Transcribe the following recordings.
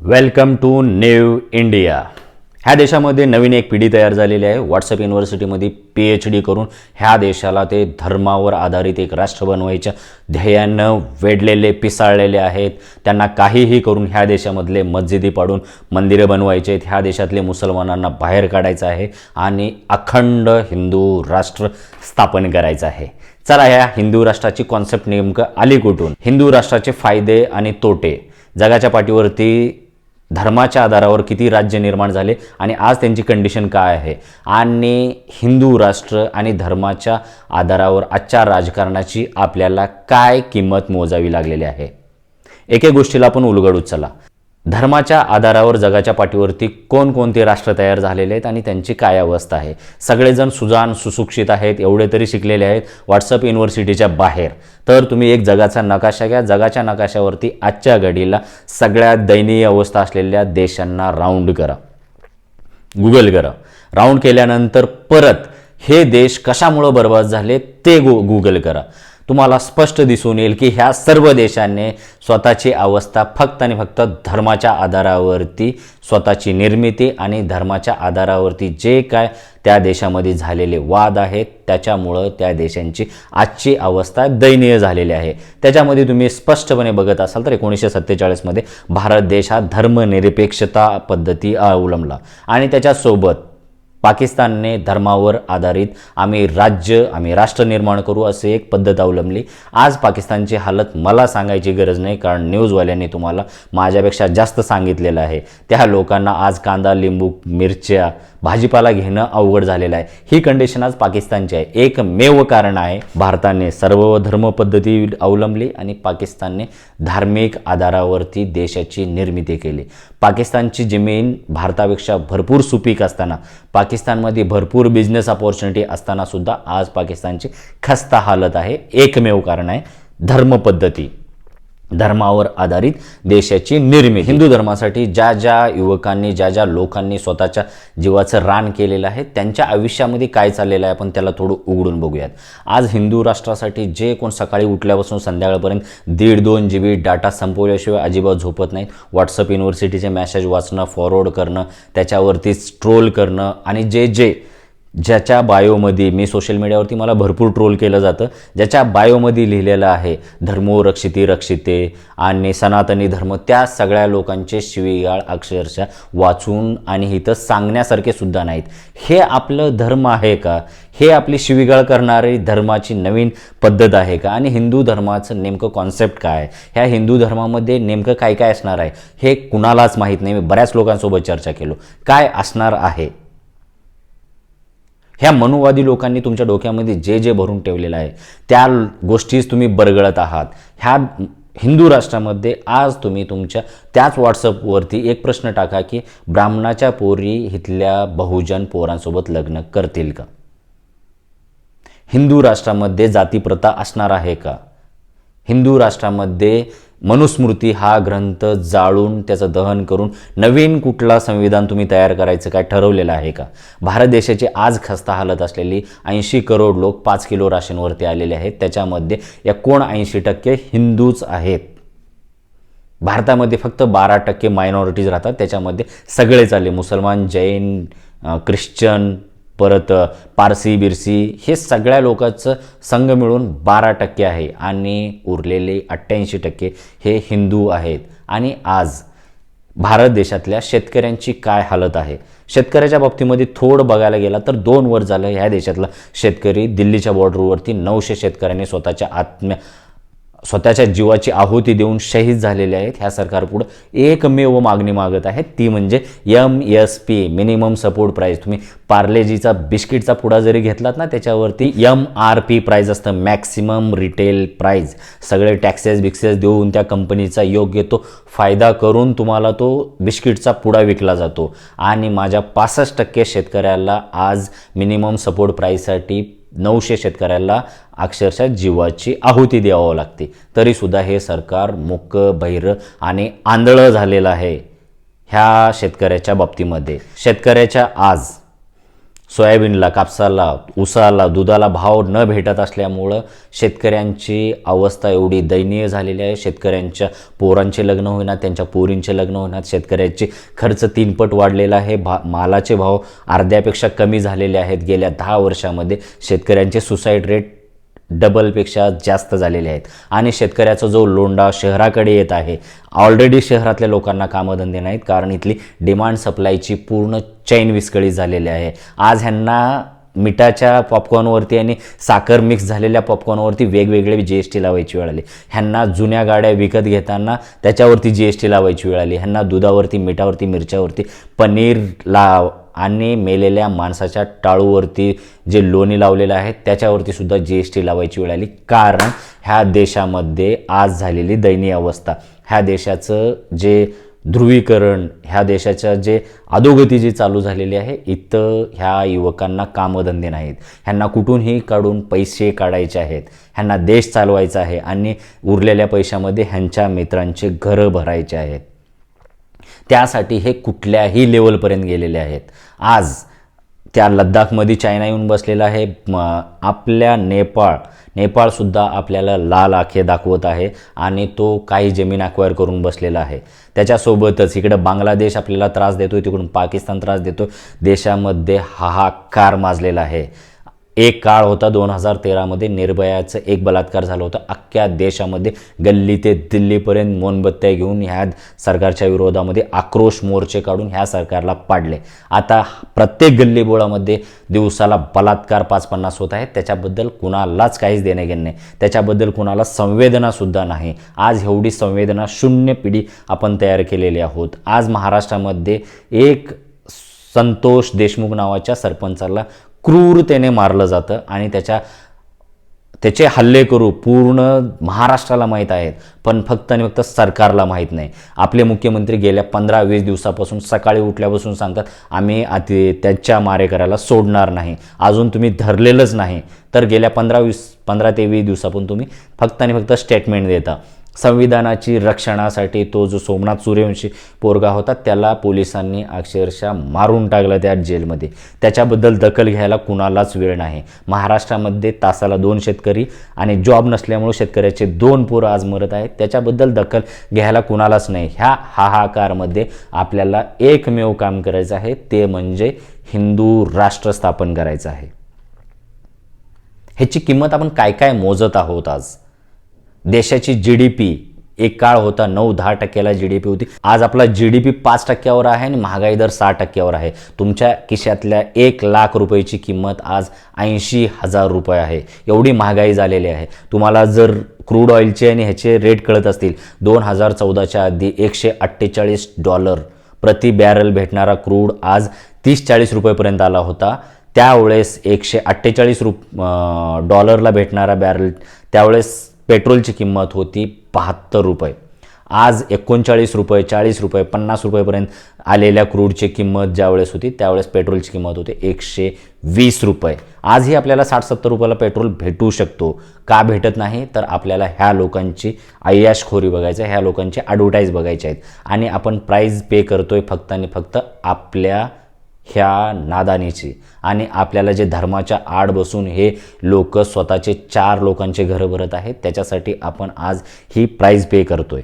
Welcome to new India. ह्या देशामध्ये नवीन एक पिढी तयार झालेली आहे. व्हॉट्सअप युनिव्हर्सिटीमध्ये पी एच डी करून ह्या देशाला ते धर्मावर आधारित एक राष्ट्र बनवायच्या ध्येयानं वेढलेले पिसाळलेले आहेत. त्यांना काहीही करून ह्या देशामधले मस्जिदी पाडून मंदिरं बनवायचे आहेत. ह्या देशातले मुसलमानांना बाहेर काढायचं आहे आणि अखंड हिंदू राष्ट्र स्थापन करायचं आहे. चला ह्या हिंदू राष्ट्राची कॉन्सेप्ट नेमकं आली कुठून? हिंदू राष्ट्राचे फायदे आणि तोटे. जगाच्या पाठीवरती धर्माच्या आधारावर किती राज्य निर्माण झाले आणि आज त्यांची कंडिशन काय आहे? आणि हिंदू राष्ट्र आणि धर्माच्या आधारावर आजच्या राजकारणाची आपल्याला काय किंमत मोजावी लागलेली आहे? एके गोष्टीला आपण उलगडूच चला. धर्माच्या आधारावर जगाच्या पाठीवरती कोणकोणते राष्ट्र तयार झालेले आहेत आणि त्यांची काय अवस्था आहे? सगळेजण सुजान सुशिक्षित आहेत एवढे तरी शिकलेले आहेत व्हॉट्सअप युनिव्हर्सिटीच्या बाहेर. तर तुम्ही एक जगाचा नकाशा घ्या. जगाच्या नकाशावरती आजच्या घडीला सगळ्या दयनीय अवस्था असलेल्या देशांना राऊंड करा. गुगल करा. राऊंड केल्यानंतर परत हे देश कशामुळं बर्बाद झाले ते गु गुगल करा. तुम्हाला स्पष्ट दिसून येईल की ह्या सर्व देशांनी स्वतःची अवस्था फक्त आणि फक्त धर्माच्या आधारावरती स्वतःची निर्मिती आणि धर्माच्या आधारावरती जे काय त्या देशामध्ये झालेले वाद आहेत त्याच्यामुळं त्या देशांची आजची अवस्था दयनीय झालेली आहे. त्याच्यामध्ये तुम्ही स्पष्टपणे बघत असाल तर एकोणीसशे सत्तेचाळीसमध्ये भारत देश हा धर्मनिरपेक्षता पद्धती अवलंबला. आणि त्याच्यासोबत पाकिस्तानने धर्मावर आधारित आम्ही राज्य आम्ही राष्ट्र निर्माण करू असे एक पद्धत अवलंबली. आज पाकिस्तानची हालत मला सांगायची गरज नाही कारण न्यूजवाल्यांनी तुम्हाला माझ्यापेक्षा जास्त सांगितलेलं आहे. त्या लोकांना आज कांदा लिंबू मिरच्या भाजीपाला घेणं अवघड झालेलं आहे. ही कंडिशन आज पाकिस्तानची आहे. एकमेव कारण आहे भारताने सर्व धर्म पद्धती अवलंबली आणि पाकिस्तानने धार्मिक आधारावरती देशाची निर्मिती केली. पाकिस्तानची जमीन भारतापेक्षा भरपूर सुपीक असताना पाकिस्तानमध्ये भरपूर बिझनेस अपॉर्च्युनिटी असताना सुद्धा आज पाकिस्तानची खस्ता हालत आहे. एकमेव कारण आहे धर्मपद्धती धर्मावर आधारित देशाची निर्मिती. हिंदू धर्मासाठी ज्या ज्या युवकांनी ज्या ज्या लोकांनी स्वतःच्या जीवाचं रान केलेलं आहे त्यांच्या आयुष्यामध्ये काय चाललेलं आहे आपण त्याला थोडं उघडून बघूयात. आज हिंदू राष्ट्रासाठी जे कोण सकाळी उठल्यापासून संध्याकाळपर्यंत दीड दोन जी बी डाटा संपवल्याशिवाय अजिबात झोपत नाहीत. व्हॉट्सअप युनिव्हर्सिटीचे मॅसेज वाचणं फॉरवर्ड करणं त्याच्यावरती ट्रोल करणं आणि जे जे ज्याच्या बायोमध्ये मी सोशल मीडियावरती मला भरपूर ट्रोल केलं जातं ज्याच्या बायोमध्ये लिहिलेलं आहे धर्मो रक्षिती रक्षिते आणि सनातनी धर्म त्या सगळ्या लोकांचे शिवीगाळ अक्षरशः वाचून आणि इथं सांगण्यासारखे सुद्धा नाहीत. हे आपलं धर्म आहे का? हे आपली शिवीगाळ करणारी धर्माची नवीन पद्धत आहे का? आणि हिंदू धर्माचं नेमकं कॉन्सेप्ट काय? आहे ह्या हिंदू धर्मामध्ये नेमकं काय काय असणार आहे? हे कुणालाच माहीत नाही. मी बऱ्याच लोकांसोबत चर्चा केलो. काय असणार आहे? ह्या मनुवादी लोकांनी तुमच्या डोक्यामध्ये जे जे भरून ठेवलेलं आहे त्या गोष्टीच तुम्ही बरगळत आहात. ह्या हिंदू राष्ट्रामध्ये आज तुम्ही तुमच्या त्याच व्हॉट्सअपवरती एक प्रश्न टाका की ब्राह्मणाच्या पोरी इथल्या बहुजन पोरांसोबत लग्न करतील का? हिंदू राष्ट्रामध्ये जातीप्रथा असणार आहे का? हिंदू राष्ट्रामध्ये मनुस्मृती हा ग्रंथ जाळून त्याचं दहन करून नवीन कुठला संविधान तुम्ही तयार करायचं काय ठरवलेलं आहे का? भारत देशाची आज खस्ता हालत असलेली ऐंशी करोड लोक पाच किलो राशनवरती आलेले आहेत. त्याच्यामध्ये एकोणऐंशी टक्के हिंदूच आहेत. भारतामध्ये फक्त बारा टक्के मायनॉरिटीज राहतात. त्याच्यामध्ये सगळे चालले मुसलमान जैन ख्रिश्चन परत पारसी बिरसी हे सगळ्या लोकांचं संघ मिळून बारा टक्के आहे आणि उरलेले अठ्ठ्याऐंशी टक्के हे हिंदू आहेत. आणि आज भारत देशातल्या शेतकऱ्यांची काय हालत आहे? शेतकऱ्याच्या बाबतीमध्ये थोडं बघायला गेला तर दोन वर्ष झालं ह्या देशातला शेतकरी दिल्लीच्या बॉर्डरवरती नऊशे शेतकऱ्यांनी स्वतःच्या आत्म्या स्वतःच्या जीवाची आहुती देऊन शहीद झालेले आहेत. ह्या सरकारपुढं एकमेव मागणी मागत आहेत ती म्हणजे M S P minimum support price तुम्ही पार्लेजीचा बिस्किटचा पुडा जरी घेतलात ना त्याच्यावरती एम आर पी प्राईज असतं. मॅक्सिमम रिटेल प्राईज सगळे टॅक्सेस बिक्सेस देऊन त्या कंपनीचा योग्य तो फायदा करून तुम्हाला तो बिस्किटचा पुडा विकला जातो. आणि माझ्या पासष्ट टक्के शेतकऱ्याला आज मिनिमम सपोर्ट प्राईजसाठी नऊशे शेतकऱ्याला अक्षरशः जीवाची आहुती द्यावं लागते. तरीसुद्धा हे सरकार मुक बहिर आणि आंधळं झालेलं आहे ह्या शेतकऱ्याच्या बाबतीमध्ये. शेतकऱ्याच्या आज सोयाबीनला कापसाला ऊसाला दुधाला भाव न भेटत असल्यामुळं शेतकऱ्यांची अवस्था एवढी दयनीय झालेली आहे. शेतकऱ्यांच्या पोरांचे लग्न होईनात त्यांच्या पोरींचे लग्न होईनात शेतकऱ्याचे खर्च तीनपट वाढलेला आहे. भा मालाचे भाव अर्ध्यापेक्षा कमी झालेले आहेत. गेल्या दहा वर्षामध्ये शेतकऱ्यांचे सुसाईड रेट डबलपेक्षा जास्त झालेले आहेत. आणि शेतकऱ्याचा जो लोंडा शहराकडे येत आहे ऑलरेडी शहरातल्या लोकांना कामधंदे नाहीत कारण इथली डिमांड सप्लायची पूर्ण चैन विस्कळीत झालेली आहे. आज ह्यांना मिठाच्या पॉपकॉर्नवरती आणि साखर मिक्स झालेल्या पॉपकॉर्नवरती वेगवेगळे जी एस टी लावायची वेळ आली. ह्यांना जुन्या गाड्या विकत घेताना त्याच्यावरती जी एस टी लावायची वेळ आली. ह्यांना दुधावरती मिठावरती मिरच्यावरती पनीर लाव आणि मेलेल्या माणसाच्या टाळूवरती जे लोणी लावलेलं आहे त्याच्यावरती सुद्धा जी एस टी लावायची वेळ आली. कारण ह्या देशामध्ये आज झालेली दयनीय अवस्था. ह्या देशाचं जे ध्रुवीकरण ह्या देशाच्या जे अधोगती जी चालू झालेली आहे इथं ह्या युवकांना कामधंदे नाहीत. ह्यांना कुठूनही काढून पैसे काढायचे आहेत. ह्यांना देश चालवायचा आहे आणि उरलेल्या पैशामध्ये ह्यांच्या मित्रांचे घरं भरायचे आहेत. त्यासाठी हे कुठल्याही लेवलपर्यंत गेलेले आहेत. आज त्या लद्दाखमध्ये चायना येऊन बसलेला आहे. आपल्या नेपाळ नेपाळसुद्धा आपल्याला लाल आखे दाखवत आहे आणि तो काही जमीन अक्वायर करून बसलेला आहे. त्याच्यासोबतच इकडं बांगलादेश आपल्याला त्रास देतोय तिकडून पाकिस्तान त्रास देतो देशामध्ये हाहाकार माजलेला आहे. एक काळ होता दोन हजार तेरामध्ये. निर्भयाचं एक बलात्कार झालं होतं. अख्ख्या देशामध्ये गल्ली ते दिल्लीपर्यंत मोनबत्त्या घेऊन ह्या सरकारच्या विरोधामध्ये आक्रोश मोर्चे काढून ह्या सरकारला पाडले. आता प्रत्येक गल्लीबोळामध्ये दिवसाला बलात्कार पाच पन्नास होत आहेत. त्याच्याबद्दल कुणालाच काहीच देणे घेणे नाही. त्याच्याबद्दल कुणाला संवेदनासुद्धा नाही. आज एवढी संवेदना शून्य पिढी आपण तयार केलेली आहोत. आज महाराष्ट्रामध्ये एक संतोष देशमुख नावाच्या सरपंचाला क्रूरतेने मारलं जातं आणि त्याच्या त्याचे हल्ले करू पूर्ण महाराष्ट्राला माहीत आहेत पण फक्त आणि फक्त सरकारला माहीत नाही. आपले मुख्यमंत्री गेल्या पंधरा वीस दिवसापासून सकाळी उठल्यापासून सांगतात आम्ही अति त्यांच्या मारेकऱ्याला सोडणार नाही. अजून तुम्ही धरलेलंच नाही. तर गेल्या पंधरा वीस पंधरा ते वीस दिवसापासून तुम्ही फक्त आणि फक्त स्टेटमेंट देता. संविधानाची रक्षणासाठी तो जो सोमनाथ सूर्यवंशी पोरगा होता त्याला पोलिसांनी अक्षरशः मारून टाकलं त्या जेलमध्ये. त्याच्याबद्दल दखल घ्यायला कुणालाच वेळ नाही. महाराष्ट्रामध्ये तासाला दोन शेतकरी आणि जॉब नसल्यामुळे शेतकऱ्याचे दोन पोरं आज मरत आहेत. त्याच्याबद्दल दखल घ्यायला कुणालाच नाही. ह्या हाहाकारमध्ये आपल्याला एकमेव काम करायचं आहे. ते म्हणजे हिंदू राष्ट्र स्थापन करायचं आहे. ह्याची किंमत आपण काय काय मोजत आहोत आज? देशाची जी डी पी एक काळ होता नऊ दहा टक्क्याला जी डी पी होती. आज आपला जी डी पी पाच टक्क्यावर आहे आणि महागाई दर सहा टक्क्यावर आहे. तुमच्या खिशातल्या एक लाख रुपयाची किंमत आज ऐंशी हजार रुपये आहे. एवढी महागाई झालेली आहे. तुम्हाला जर क्रूड ऑइलचे आणि ह्याचे रेट कळत असतील दोन हजार चौदाच्या आधी एकशे अठ्ठेचाळीस डॉलर प्रति बॅरल भेटणारा क्रूड आज तीस चाळीस रुपयेपर्यंत आला होता. त्यावेळेस एकशे अठ्ठेचाळीस रुप डॉलरला भेटणारा बॅरल त्यावेळेस पेट्रोलची किंमत होती बहात्तर रुपये. आज एकोणचाळीस रुपये चाळीस रुपये पन्नास रुपयेपर्यंत आलेल्या क्रूडची किंमत ज्यावेळेस होती त्यावेळेस पेट्रोलची किंमत होती एकशे वीस रुपये. आजही आपल्याला साठ सत्तर रुपयाला पेट्रोल भेटू शकतो. का भेटत नाही? तर आपल्याला ह्या लोकांची अय्याशखोरी बघायचं ह्या लोकांची ॲडव्हर्टाईज बघायचे आहेत. आणि आपण प्राईज पे करतोय फक्त आणि फक्त आपल्या ह्या नादानीची. आणि आपल्याला जे धर्माच्या आड बसून हे लोक स्वतःचे चार लोकांचे घरं भरत आहेत त्याच्यासाठी आपण आज ही प्राईज पे करतोय.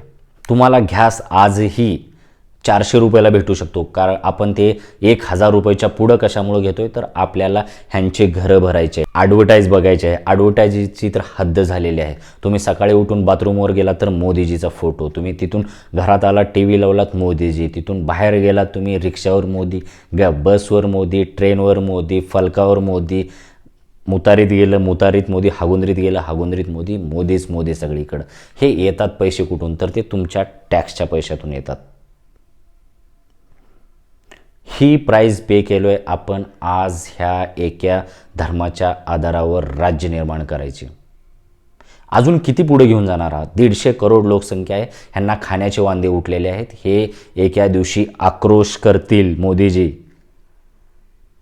तुम्हाला घ्यास आजही चारशे रुपयाला भेटू शकतो. कारण आपण ते एक हजार रुपयाच्या पुढं कशामुळं घेतोय? तर आपल्याला ह्यांचे घरं भरायचे ॲडव्हर्टाईज बघायचे आहे. ॲडव्हर्टाईजची तर हद्द झालेली आहे. तुम्ही सकाळी उठून बाथरूमवर गेलात तर मोदीजीचा फोटो. तुम्ही तिथून घरात आला टी व्ही लावलात मोदीजी. तिथून बाहेर गेलात तुम्ही रिक्षावर मोदी ग बसवर मोदी ट्रेनवर मोदी फलकावर मोदी मुतारीत गेलं मुतारीत मोदी हागुंदरीत गेलं हागुंदरीत मोदी मोदीच मोदी सगळीकडं. हे येतात पैसे कुठून? तर ते तुमच्या टॅक्सच्या पैशातून येतात. ही प्राईज पे केलो आहे आपण आज ह्या एका धर्माच्या आधारावर राज्य निर्माण करायचे. अजून किती पुढे घेऊन जाणार आहात? दीडशे करोड लोकसंख्या आहे. ह्यांना खाण्याचे वांदे उठलेले आहेत. हे एका दिवशी आक्रोश करतील मोदीजी.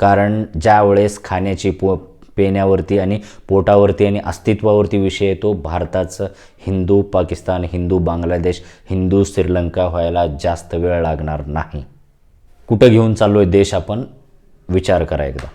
कारण ज्या वेळेस खाण्याची पो पेण्यावरती आणि पोटावरती आणि अस्तित्वावरती विषय येतो भारताचं हिंदू पाकिस्तान हिंदू बांगलादेश हिंदू श्रीलंका व्हायला जास्त वेळ लागणार नाही. कुठं घेऊन चाललो आहे देश आपण? विचार करा एकदा.